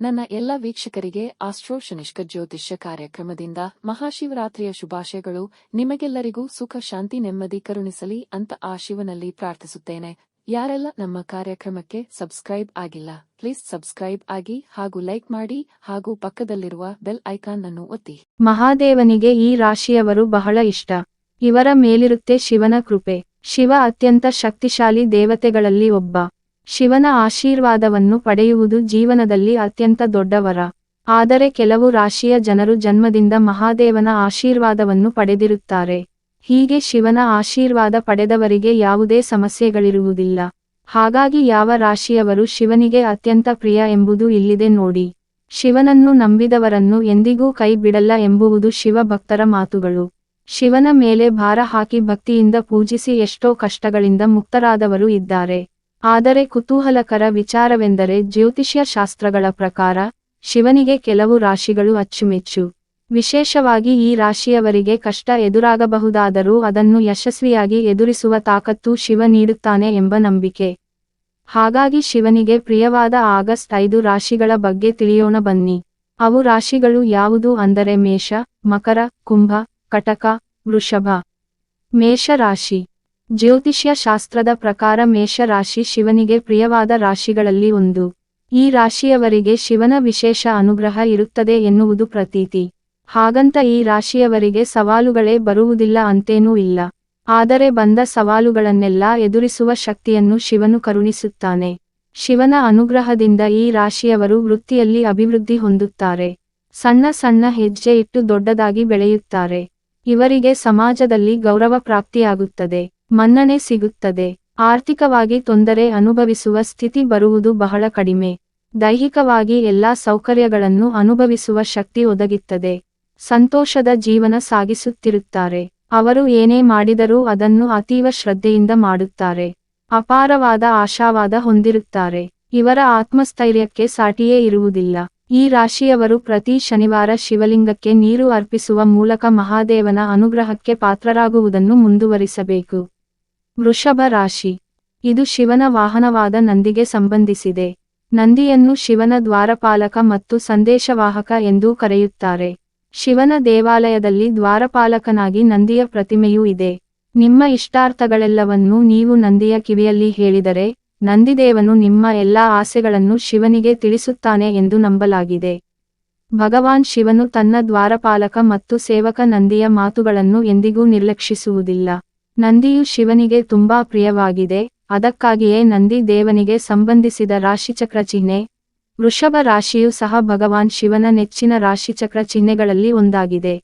ನನ್ನ ಎಲ್ಲ ವೀಕ್ಷಕರಿಗೆ ಆಸ್ಟ್ರೋ ಶನಿಷ್ಕ ಜ್ಯೋತಿಷ್ಯ ಕಾರ್ಯಕ್ರಮದಿಂದ ಮಹಾಶಿವರಾತ್ರಿಯ ಶುಭಾಶಯಗಳು. ನಿಮಗೆಲ್ಲರಿಗೂ ಸುಖ, ಶಾಂತಿ, ನೆಮ್ಮದಿ ಕರುಣಿಸಲಿ ಅಂತ ಆ ಶಿವನಲ್ಲಿ ಪ್ರಾರ್ಥಿಸುತ್ತೇನೆ. ಯಾರೆಲ್ಲ ನಮ್ಮ ಕಾರ್ಯಕ್ರಮಕ್ಕೆ ಸಬ್ಸ್ಕ್ರೈಬ್ ಆಗಿಲ್ಲ, ಪ್ಲೀಸ್ ಸಬ್ಸ್ಕ್ರೈಬ್ ಆಗಿ ಹಾಗೂ ಲೈಕ್ ಮಾಡಿ ಹಾಗೂ ಪಕ್ಕದಲ್ಲಿರುವ ಬೆಲ್ ಐಕಾನ್ ಅನ್ನು ಒತ್ತಿ. ಮಹಾದೇವನಿಗೆ ಈ ರಾಶಿಯವರು ಬಹಳ ಇಷ್ಟ. ಇವರ ಮೇಲಿರುತ್ತೆ ಶಿವನ ಕೃಪೆ. ಶಿವ ಅತ್ಯಂತ ಶಕ್ತಿಶಾಲಿ ದೇವತೆಗಳಲ್ಲಿ ಒಬ್ಬ. ಶಿವನ ಆಶೀರ್ವಾದವನ್ನು ಪಡೆಯುವುದು ಜೀವನದಲ್ಲಿ ಅತ್ಯಂತ ದೊಡ್ಡ ವರ. ಆದರೆ ಕೆಲವು ರಾಶಿಯ ಜನರು ಜನ್ಮದಿಂದ ಮಹಾದೇವನ ಆಶೀರ್ವಾದವನ್ನು ಪಡೆದಿರುತ್ತಾರೆ. ಹೀಗೆ ಶಿವನ ಆಶೀರ್ವಾದ ಪಡೆದವರಿಗೆ ಯಾವುದೇ ಸಮಸ್ಯೆಗಳಿರುವುದಿಲ್ಲ. ಹಾಗಾಗಿ ಯಾವ ರಾಶಿಯವರು ಶಿವನಿಗೆ ಅತ್ಯಂತ ಪ್ರಿಯ ಎಂಬುದು ಇಲ್ಲಿದೆ ನೋಡಿ. ಶಿವನನ್ನು ನಂಬಿದವರನ್ನು ಎಂದಿಗೂ ಕೈ ಬಿಡಲ್ಲ ಎಂಬುವುದು ಶಿವ ಭಕ್ತರ ಮಾತುಗಳು. ಶಿವನ ಮೇಲೆ ಭಾರ ಹಾಕಿ ಭಕ್ತಿಯಿಂದ ಪೂಜಿಸಿ ಎಷ್ಟೋ ಕಷ್ಟಗಳಿಂದ ಮುಕ್ತರಾದವರು ಇದ್ದಾರೆ. ಆದರೆ ಕುತೂಹಲಕರ ವಿಚಾರವೆಂದರೆ ಜ್ಯೋತಿಷ್ಯ ಶಾಸ್ತ್ರಗಳ ಪ್ರಕಾರ, ಶಿವನಿಗೆ ಕೆಲವು ರಾಶಿಗಳು ಅಚ್ಚುಮೆಚ್ಚು. ವಿಶೇಷವಾಗಿ ಈ ರಾಶಿಯವರಿಗೆ ಕಷ್ಟ ಎದುರಾಗಬಹುದಾದರೂ ಅದನ್ನು ಯಶಸ್ವಿಯಾಗಿ ಎದುರಿಸುವ ತಾಕತ್ತು ಶಿವ ನೀಡುತ್ತಾನೆ ಎಂಬ ನಂಬಿಕೆ. ಹಾಗಾಗಿ ಶಿವನಿಗೆ ಪ್ರಿಯವಾದ ಆಗಸ್ಟ್ ಐದು ರಾಶಿಗಳ ಬಗ್ಗೆ ತಿಳಿಯೋಣ ಬನ್ನಿ. ಅವು ರಾಶಿಗಳು ಯಾವುದು ಅಂದರೆ ಮೇಷ, ಮಕರ, ಕುಂಭ, ಕಟಕ, ವೃಷಭ. ಮೇಷ ರಾಶಿ. ಜ್ಯೋತಿಷ್ಯ ಶಾಸ್ತ್ರದ ಪ್ರಕಾರ ಮೇಷ ರಾಶಿ ಶಿವನಿಗೆ ಪ್ರಿಯವಾದ ರಾಶಿಗಳಲ್ಲಿ ಒಂದು. ಈ ರಾಶಿಯವರಿಗೆ ಶಿವನ ವಿಶೇಷ ಅನುಗ್ರಹ ಇರುತ್ತದೆ ಎನ್ನುವುದು ಪ್ರತೀತಿ. ಹಾಗಂತ ಈ ರಾಶಿಯವರಿಗೆ ಸವಾಲುಗಳೇ ಬರುವುದಿಲ್ಲ ಅಂತೇನೂ ಇಲ್ಲ. ಆದರೆ ಬಂದ ಸವಾಲುಗಳನ್ನೆಲ್ಲ ಎದುರಿಸುವ ಶಕ್ತಿಯನ್ನು ಶಿವನು ಕರುಣಿಸುತ್ತಾನೆ. ಶಿವನ ಅನುಗ್ರಹದಿಂದ ಈ ರಾಶಿಯವರು ವೃತ್ತಿಯಲ್ಲಿ ಅಭಿವೃದ್ಧಿ ಹೊಂದುತ್ತಾರೆ. ಸಣ್ಣ ಸಣ್ಣ ಹೆಜ್ಜೆ ಇಟ್ಟು ದೊಡ್ಡದಾಗಿ ಬೆಳೆಯುತ್ತಾರೆ. ಇವರಿಗೆ ಸಮಾಜದಲ್ಲಿ ಗೌರವ ಪ್ರಾಪ್ತಿಯಾಗುತ್ತದೆ. ಮನ್ನಣೆ ಸಿಗುತ್ತದೆ. ಆರ್ಥಿಕವಾಗಿ ತೊಂದರೆ ಅನುಭವಿಸುವ ಸ್ಥಿತಿ ಬರುವುದು ಬಹಳ ಕಡಿಮೆ. ದೈಹಿಕವಾಗಿ ಎಲ್ಲಾ ಸೌಕರ್ಯಗಳನ್ನು ಅನುಭವಿಸುವ ಶಕ್ತಿ ಒದಗಿತ್ತದೆ. ಸಂತೋಷದ ಜೀವನ ಸಾಗಿಸುತ್ತಿರುತ್ತಾರೆ. ಅವರು ಏನೇ ಮಾಡಿದರೂ ಅದನ್ನು ಅತೀವ ಶ್ರದ್ಧೆಯಿಂದ ಮಾಡುತ್ತಾರೆ. ಅಪಾರವಾದ ಆಶಾವಾದ ಹೊಂದಿರುತ್ತಾರೆ. ಇವರ ಆತ್ಮಸ್ಥೈರ್ಯಕ್ಕೆ ಸಾಟಿಯೇ ಇರುವುದಿಲ್ಲ. ಈ ರಾಶಿಯವರು ಪ್ರತಿ ಶನಿವಾರ ಶಿವಲಿಂಗಕ್ಕೆ ನೀರು ಅರ್ಪಿಸುವ ಮೂಲಕ ಮಹಾದೇವನ ಅನುಗ್ರಹಕ್ಕೆ ಪಾತ್ರರಾಗುವುದನ್ನು ಮುಂದುವರಿಸಬೇಕು. ವೃಷಭ ರಾಶಿ. ಇದು ಶಿವನ ವಾಹನವಾದ ನಂದಿಗೆ ಸಂಬಂಧಿಸಿದೆ. ನಂದಿಯನ್ನು ಶಿವನ ದ್ವಾರಪಾಲಕ ಮತ್ತು ಸಂದೇಶವಾಹಕ ಎಂದೂ ಕರೆಯುತ್ತಾರೆ. ಶಿವನ ದೇವಾಲಯದಲ್ಲಿ ದ್ವಾರಪಾಲಕನಾಗಿ ನಂದಿಯ ಪ್ರತಿಮೆಯೂ ಇದೆ. ನಿಮ್ಮ ಇಷ್ಟಾರ್ಥಗಳೆಲ್ಲವನ್ನೂ ನೀವು ನಂದಿಯ ಕಿವಿಯಲ್ಲಿ ಹೇಳಿದರೆ, ನಂದಿದೇವನು ನಿಮ್ಮ ಎಲ್ಲಾ ಆಸೆಗಳನ್ನು ಶಿವನಿಗೆ ತಿಳಿಸುತ್ತಾನೆ ಎಂದು ನಂಬಲಾಗಿದೆ. ಭಗವಾನ್ ಶಿವನು ತನ್ನ ದ್ವಾರಪಾಲಕ ಮತ್ತು ಸೇವಕ ನಂದಿಯ ಮಾತುಗಳನ್ನು ಎಂದಿಗೂ ನಿರ್ಲಕ್ಷಿಸುವುದಿಲ್ಲ. ನಂದಿಯು ಶಿವನಿಗೆ ತುಂಬಾ ಪ್ರಿಯವಾಗಿದೆ, ಅದಕ್ಕಾಗಿಯೇ ನಂದಿ ದೇವನಿಗೆ ಸಂಬಂಧಿಸಿದ ರಾಶಿಚಕ್ರ ಚಿಹ್ನೆ, ವೃಷಭ ರಾಶಿಯು ಸಹ ಭಗವಾನ್ ಶಿವನ ನೆಚ್ಚಿನ ರಾಶಿಚಕ್ರ ಚಿಹ್ನೆಗಳಲ್ಲಿ ಒಂದಾಗಿದೆ.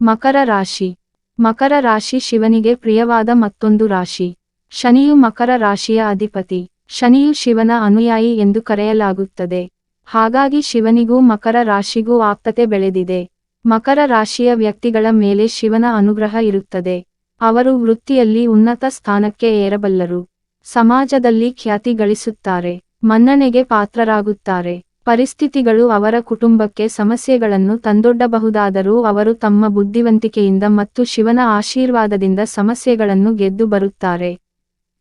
ಮಕರ ರಾಶಿ. ಮಕರ ರಾಶಿ ಶಿವನಿಗೆ ಪ್ರಿಯವಾದ ಮತ್ತೊಂದು ರಾಶಿ. ಶನಿಯು ಮಕರ ರಾಶಿಯ ಅಧಿಪತಿ. ಶನಿಯು ಶಿವನ ಅನುಯಾಯಿ ಎಂದು ಕರೆಯಲಾಗುತ್ತದೆ. ಹಾಗಾಗಿ ಶಿವನಿಗೂ ಮಕರ ರಾಶಿಗೂ ಆಪ್ತತೆ ಬೆಳೆದಿದೆ. ಮಕರ ರಾಶಿಯ ವ್ಯಕ್ತಿಗಳ ಮೇಲೆ ಶಿವನ ಅನುಗ್ರಹ ಇರುತ್ತದೆ. ಅವರು ವೃತ್ತಿಯಲ್ಲಿ ಉನ್ನತ ಸ್ಥಾನಕ್ಕೆ ಏರಬಲ್ಲರು. ಸಮಾಜದಲ್ಲಿ ಖ್ಯಾತಿ ಗಳಿಸುತ್ತಾರೆ, ಮನ್ನಣೆಗೆ ಪಾತ್ರರಾಗುತ್ತಾರೆ. ಪರಿಸ್ಥಿತಿಗಳು ಅವರ ಕುಟುಂಬಕ್ಕೆ ಸಮಸ್ಯೆಗಳನ್ನು ತಂದೊಡ್ಡಬಹುದಾದರೂ ಅವರು ತಮ್ಮ ಬುದ್ಧಿವಂತಿಕೆಯಿಂದ ಮತ್ತು ಶಿವನ ಆಶೀರ್ವಾದದಿಂದ ಸಮಸ್ಯೆಗಳನ್ನು ಗೆದ್ದು ಬರುತ್ತಾರೆ.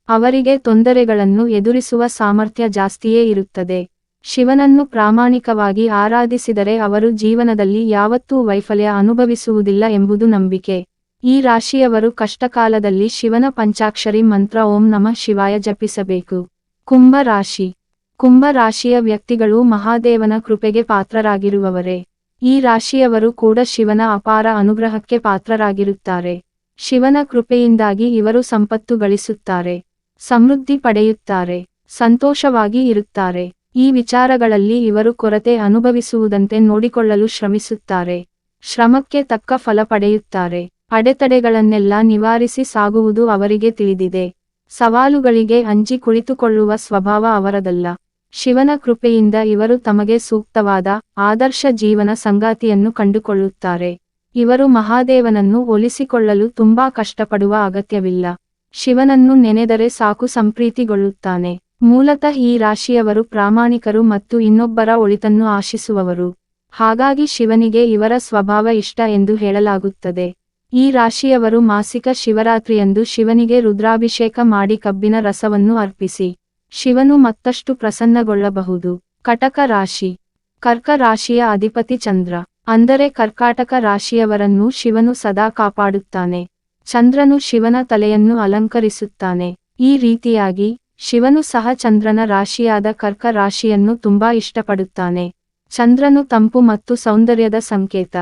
ಅವರಿಗೆ ತೊಂದರೆಗಳನ್ನು ಎದುರಿಸುವ ಸಾಮರ್ಥ್ಯ ಜಾಸ್ತಿಯೇ ಇರುತ್ತದೆ. ಶಿವನನ್ನು ಪ್ರಾಮಾಣಿಕವಾಗಿ ಆರಾಧಿಸಿದರೆ ಅವರು ಜೀವನದಲ್ಲಿ ಯಾವತ್ತೂ ವೈಫಲ್ಯ ಅನುಭವಿಸುವುದಿಲ್ಲ ಎಂಬುದು ನಂಬಿಕೆ. ಈ ರಾಶಿಯವರು ಕಷ್ಟಕಾಲದಲ್ಲಿ ಶಿವನ ಪಂಚಾಕ್ಷರಿ ಮಂತ್ರ ಓಂ ನಮಃ ಶಿವಾಯ ಜಪಿಸಬೇಕು. ಕುಂಭ ರಾಶಿ. ಕುಂಭ ರಾಶಿಯ ವ್ಯಕ್ತಿಗಳು ಮಹಾದೇವನ ಕೃಪೆಗೆ ಪಾತ್ರರಾಗಿರುವವರೇ. ಈ ರಾಶಿಯವರು ಕೂಡ ಶಿವನ ಅಪಾರ ಅನುಗ್ರಹಕ್ಕೆ ಪಾತ್ರರಾಗಿರುತ್ತಾರೆ. ಶಿವನ ಕೃಪೆಯಿಂದಾಗಿ ಇವರು ಸಂಪತ್ತು ಗಳಿಸುತ್ತಾರೆ. ಸಮೃದ್ಧಿ ಪಡೆಯುತ್ತಾರೆ. ಸಂತೋಷವಾಗಿ ಇರುತ್ತಾರೆ. ಈ ವಿಚಾರಗಳಲ್ಲಿ ಇವರು ಕೊರತೆ ಅನುಭವಿಸುವುದಂತೆ ನೋಡಿಕೊಳ್ಳಲು ಶ್ರಮಿಸುತ್ತಾರೆ. ಶ್ರಮಕ್ಕೆ ತಕ್ಕ ಫಲ ಪಡೆಯುತ್ತಾರೆ. ಅಡೆತಡೆಗಳನ್ನೆಲ್ಲ ನಿವಾರಿಸಿ ಸಾಗುವುದು ಅವರಿಗೆ ತಿಳಿದಿದೆ. ಸವಾಲುಗಳಿಗೆ ಅಂಜಿ ಕುಳಿತುಕೊಳ್ಳುವ ಸ್ವಭಾವ ಅವರದಲ್ಲ. ಶಿವನ ಕೃಪೆಯಿಂದ ಇವರು ತಮಗೆ ಸೂಕ್ತವಾದ, ಆದರ್ಶ ಜೀವನ ಸಂಗಾತಿಯನ್ನು ಕಂಡುಕೊಳ್ಳುತ್ತಾರೆ. ಇವರು ಮಹಾದೇವನನ್ನು ಒಲಿಸಿಕೊಳ್ಳಲು ತುಂಬಾ ಕಷ್ಟಪಡುವ ಅಗತ್ಯವಿಲ್ಲ. ಶಿವನನ್ನು ನೆನೆದರೆ ಸಾಕು ಸಂಪ್ರೀತಿಗೊಳ್ಳುತ್ತಾನೆ. ಮೂಲತಃ ಈ ರಾಶಿಯವರು ಪ್ರಾಮಾಣಿಕರು ಮತ್ತು ಇನ್ನೊಬ್ಬರ ಒಳಿತನ್ನು ಆಶಿಸುವವರು. ಹಾಗಾಗಿ ಶಿವನಿಗೆ ಇವರ ಸ್ವಭಾವ ಇಷ್ಟ ಎಂದು ಹೇಳಲಾಗುತ್ತದೆ. ಈ ರಾಶಿಯವರು ಮಾಸಿಕ ಶಿವರಾತ್ರಿಯಂದು ಶಿವನಿಗೆ ರುದ್ರಾಭಿಷೇಕ ಮಾಡಿ ಕಬ್ಬಿನ ರಸವನ್ನು ಅರ್ಪಿಸಿ. ಶಿವನು ಮತ್ತಷ್ಟು ಪ್ರಸನ್ನಗೊಳ್ಳಬಹುದು. ಕಟಕ ರಾಶಿ. ಕರ್ಕ ರಾಶಿಯ ಅಧಿಪತಿ ಚಂದ್ರ. ಅಂದರೆ ಕರ್ಕಾಟಕ ರಾಶಿಯವರನ್ನು ಶಿವನು ಸದಾ ಕಾಪಾಡುತ್ತಾನೆ. ಚಂದ್ರನು ಶಿವನ ತಲೆಯನ್ನು ಅಲಂಕರಿಸುತ್ತಾನೆ. ಈ ರೀತಿಯಾಗಿ ಶಿವನು ಸಹ ಚಂದ್ರನ ರಾಶಿಯಾದ ಕರ್ಕ ರಾಶಿಯನ್ನು ತುಂಬಾ ಇಷ್ಟಪಡುತ್ತಾನೆ. ಚಂದ್ರನು ತಂಪು ಮತ್ತು ಸೌಂದರ್ಯದ ಸಂಕೇತ.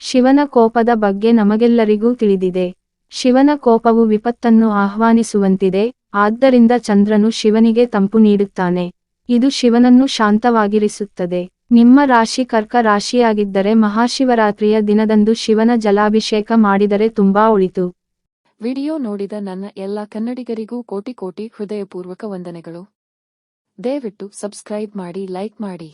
ಶಿವನ ಕೋಪದ ಬಗ್ಗೆ ನಮಗೆಲ್ಲರಿಗೂ ತಿಳಿದಿದೆ. ಶಿವನ ಕೋಪವು ವಿಪತ್ತನ್ನು ಆಹ್ವಾನಿಸುವಂತಿದೆ, ಆದ್ದರಿಂದ ಚಂದ್ರನು ಶಿವನಿಗೆ ತಂಪು ನೀಡುತ್ತಾನೆ. ಇದು ಶಿವನನ್ನು ಶಾಂತವಾಗಿರಿಸುತ್ತದೆ. ನಿಮ್ಮ ರಾಶಿ ಕರ್ಕ ರಾಶಿಯಾಗಿದ್ದರೆ ಮಹಾಶಿವರಾತ್ರಿಯ ದಿನದಂದು ಶಿವನ ಜಲಾಭಿಷೇಕ ಮಾಡಿದರೆ ತುಂಬಾ ಉಳಿತು ವಿಡಿಯೋ ನೋಡಿದ ನನ್ನ ಎಲ್ಲ ಕನ್ನಡಿಗರಿಗೂ ಕೋಟಿ ಕೋಟಿ ಹೃದಯಪೂರ್ವಕ ವಂದನೆಗಳು. ದಯವಿಟ್ಟು ಸಬ್ಸ್ಕ್ರೈಬ್ ಮಾಡಿ, ಲೈಕ್ ಮಾಡಿ.